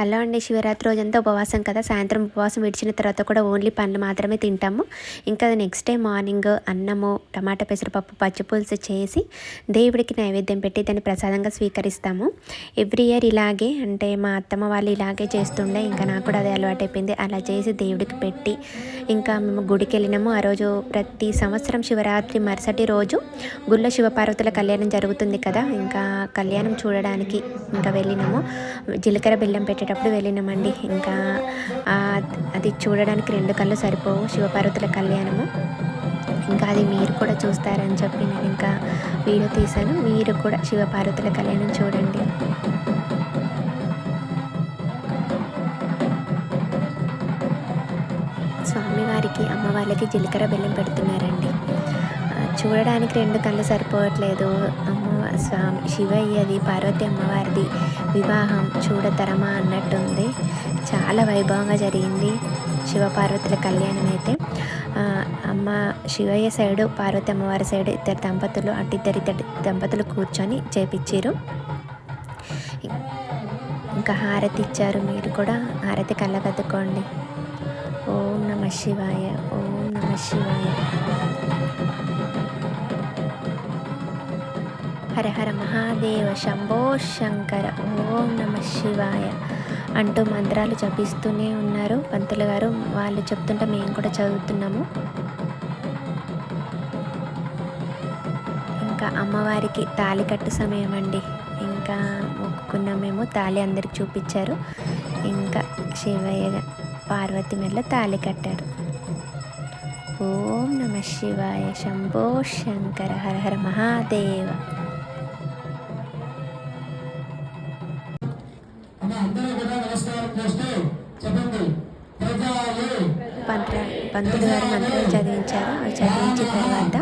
అలా అండి శివరాత్రి రోజంతా ఉపవాసం కదా? సాయంత్రం ఉపవాసం విడిచిన తర్వాత కూడా ఓన్లీ పండ్లు మాత్రమే తింటాము. ఇంకా నెక్స్ట్ డే మార్నింగ్ అన్నము టమాటా పెసరపప్పు పచ్చిపులుసు చేసి దేవుడికి నైవేద్యం పెట్టి దాన్ని ప్రసాదంగా స్వీకరిస్తాము. ఎవ్రీ ఇయర్ ఇలాగే అంటే మా అత్తమ్మ వాళ్ళు ఇలాగే చేస్తుండే ఇంకా నాకు కూడా అదే అలవాటు అయిపోయింది అలా చేసి దేవుడికి పెట్టి ఇంకా మేము గుడికి వెళ్ళినాము ఆ రోజు ప్రతి సంవత్సరం శివరాత్రి మరుసటి రోజు గుళ్ళ శివపార్వతుల కళ్యాణం జరుగుతుంది కదా. ఇంకా కళ్యాణం చూడడానికి ఇంకా వెళ్ళినాము. జీలకర్ర బెల్లం పెట్టేటప్పుడు వెళ్ళినామండి. ఇంకా అది చూడడానికి రెండు కళ్ళు సరిపోవు శివపార్వతుల కళ్యాణము. ఇంకా అది మీరు కూడా చూస్తారని చెప్పి నేను ఇంకా వీడియో తీశాను. మీరు కూడా శివపార్వతుల కళ్యాణం చూడండి. స్వామివారికి అమ్మవారికి జీలకర్ర బెల్లం పెడుతున్నారండి. చూడడానికి రెండు కళ్ళు సరిపోవట్లేదు. అమ్మ స్వామి శివయ్యది పార్వతి అమ్మవారిది వివాహం చూడతరమా అన్నట్టుంది. చాలా వైభవంగా జరిగింది శివపార్వతుల కళ్యాణం అయితే. అమ్మ శివయ్య సైడు పార్వతి అమ్మవారి సైడు ఇద్దరు దంపతులు అటు ఇద్దరు ఇద్దరు దంపతులు కూర్చొని చేపించారు ఇంకా హారతి ఇచ్చారు. మీరు కూడా హారతి కళ్ళగద్దుకోండి ఓం నమ శివాయ ఓం నమ శివాయ. హర హర మహాదేవ శంభో శంకర ఓం నమ శివాయ. అంటూ మంత్రాలు జపిస్తూనే ఉన్నారు పంతులు గారు. వాళ్ళు చెప్తుంటే మేము కూడా చదువుతున్నాము. ఇంకా అమ్మవారికి తాళి కట్టు సమయం అండి. ఇంకా మొక్కుకున్నాం మేము తాళి అందరికి చూపించారు. ఇంకా శివయ్య పార్వతి మెల్ల తాళి కట్టారు. ఓం నమ శివాయ శంభో శంకర హర హర మహాదేవ. పంతులు గారు మంత్రాలు చదివించారు. చదివించిన తర్వాత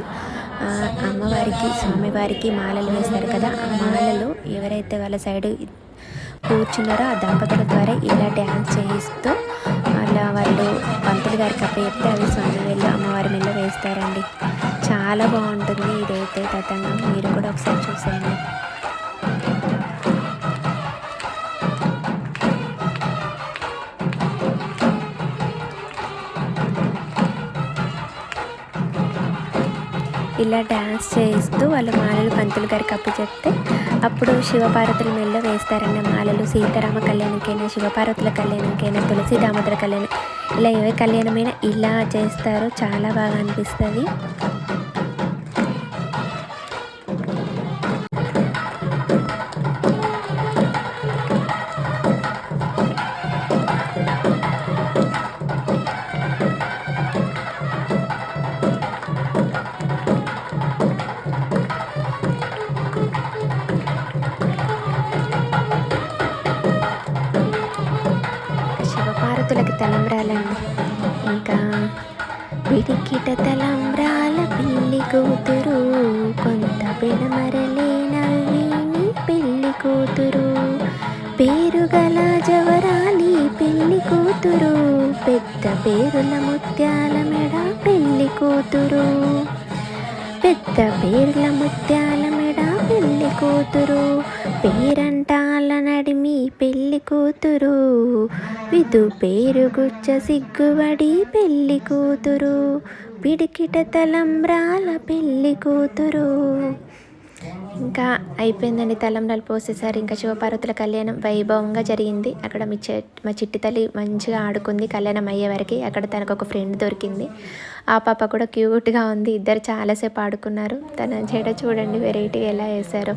అమ్మవారికి స్వామివారికి మాలలు వేస్తారు కదా ఆ మాలలు ఎవరైతే వాళ్ళ సైడ్ కూర్చున్నారో ఆ దంపతుల ద్వారా ఇలా డ్యాన్స్ చేయిస్తూ అలా వాళ్ళు పంతులు గారికి చెప్తే అవి స్వామి వెళ్ళి అమ్మవారి మీద వేస్తారండి. చాలా బాగుంటుంది ఇదైతే తతంగం. మీరు కూడా ఒకసారి చూసేయండి. ఇలా డ్యాన్స్ చేస్తూ వాళ్ళ మాలలు పంతులు గారికి అప్పు చెప్తే అప్పుడు శివపార్వతుల మెల్లో వేస్తారన్న మాలలు. సీతారామ కళ్యాణంకైనా శివపార్వతుల కళ్యాణంకైనా తులసి దామోదర కళ్యాణం. ఇలా ఏ కళ్యాణమైనా ఇలా చేస్తారో చాలా బాగా అనిపిస్తుంది. తలంబ్రాలండి. ఇంకా పిడికిట తలంబ్రాల పిల్లి కూతురు కొంత పెనమరలే నవ్విని పెళ్ళి కూతురు. పేరుగల జవరాలి పెళ్ళి కూతురు పెద్ద పేరుల ముత్యాల మెడ పెళ్ళి కూతురు. పెద్ద పేర్ల ముత్యాల మెడ పెళ్ళి కూతురు. పేరంటాల నడిమి పెళ్ళి కూతురు. విధు పేరు గుచ్చ సిగ్గుబడి పెళ్ళి కూతురు. పిడికిట తలంబ్రాల పెళ్ళి కూతురు. ఇంకా అయిపోయిందండి తలంబ్రాలు పోసేసారు ఇంకా శివపార్వతుల కళ్యాణం వైభవంగా జరిగింది. అక్కడ మీ మా చిట్టి తల్లి మంచిగా ఆడుకుంది కళ్యాణం అయ్యే వరకు. అక్కడ తనకు ఒక ఫ్రెండ్ దొరికింది. ఆ పాప కూడా క్యూట్గా ఉంది. ఇద్దరు చాలాసేపు ఆడుకున్నారు. తన జడ చూడండి వెరైటీగా ఎలా వేశారో.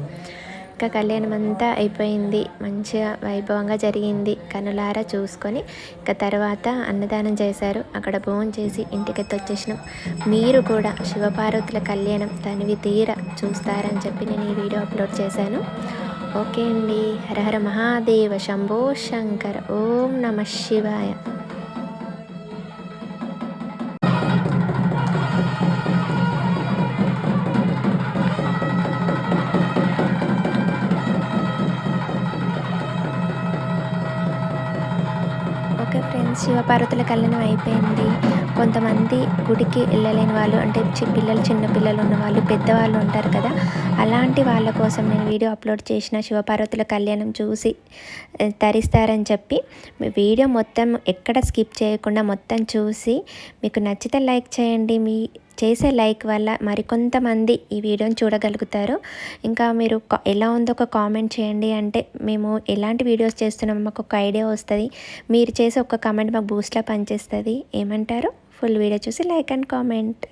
ఇంకా కళ్యాణం అంతా అయిపోయింది. మంచిగా వైభవంగా జరిగింది. కనులారా చూసుకొని ఇక తర్వాత అన్నదానం చేశారు. అక్కడ భోజనం చేసి ఇంటికి వచ్చేసినాం మీరు కూడా శివపార్వతుల కళ్యాణం తనివి తీర చూస్తారని చెప్పి నేను ఈ వీడియో అప్లోడ్ చేశాను. ఓకే అండి. హరహర మహాదేవ శంభో శంకర్. ఓం నమ శివాయ. శివపార్వతుల కళ్యాణం అయిపోయింది. కొంతమంది గుడికి వెళ్ళలేని వాళ్ళు అంటే చి పిల్లలు చిన్న పిల్లలు ఉన్న వాళ్ళు పెద్దవాళ్ళు ఉంటారు కదా. అలాంటి వాళ్ళ కోసం నేను వీడియో అప్లోడ్ చేసిన శివపార్వతుల కళ్యాణం చూసి తరిస్తారని చెప్పి వీడియో మొత్తం ఎక్కడ స్కిప్ చేయకుండా మొత్తం చూసి మీకు నచ్చితే లైక్ చేయండి. మీ చేసే లైక్ వల్ల మరికొంతమంది ఈ వీడియోని చూడగలుగుతారు. ఇంకా మీరు ఎలా ఉందో ఒక కామెంట్ చేయండి. అంటే మేము ఎలాంటి వీడియోస్ చేస్తున్నాం మాకు ఒక ఐడియా వస్తుంది. మీరు చేసే ఒక కామెంట్ మాకు బూస్ట్లా పనిచేస్తుంది. ఏమంటారు? ఫుల్ వీడియో చూసి లైక్ అండ్ కామెంట్.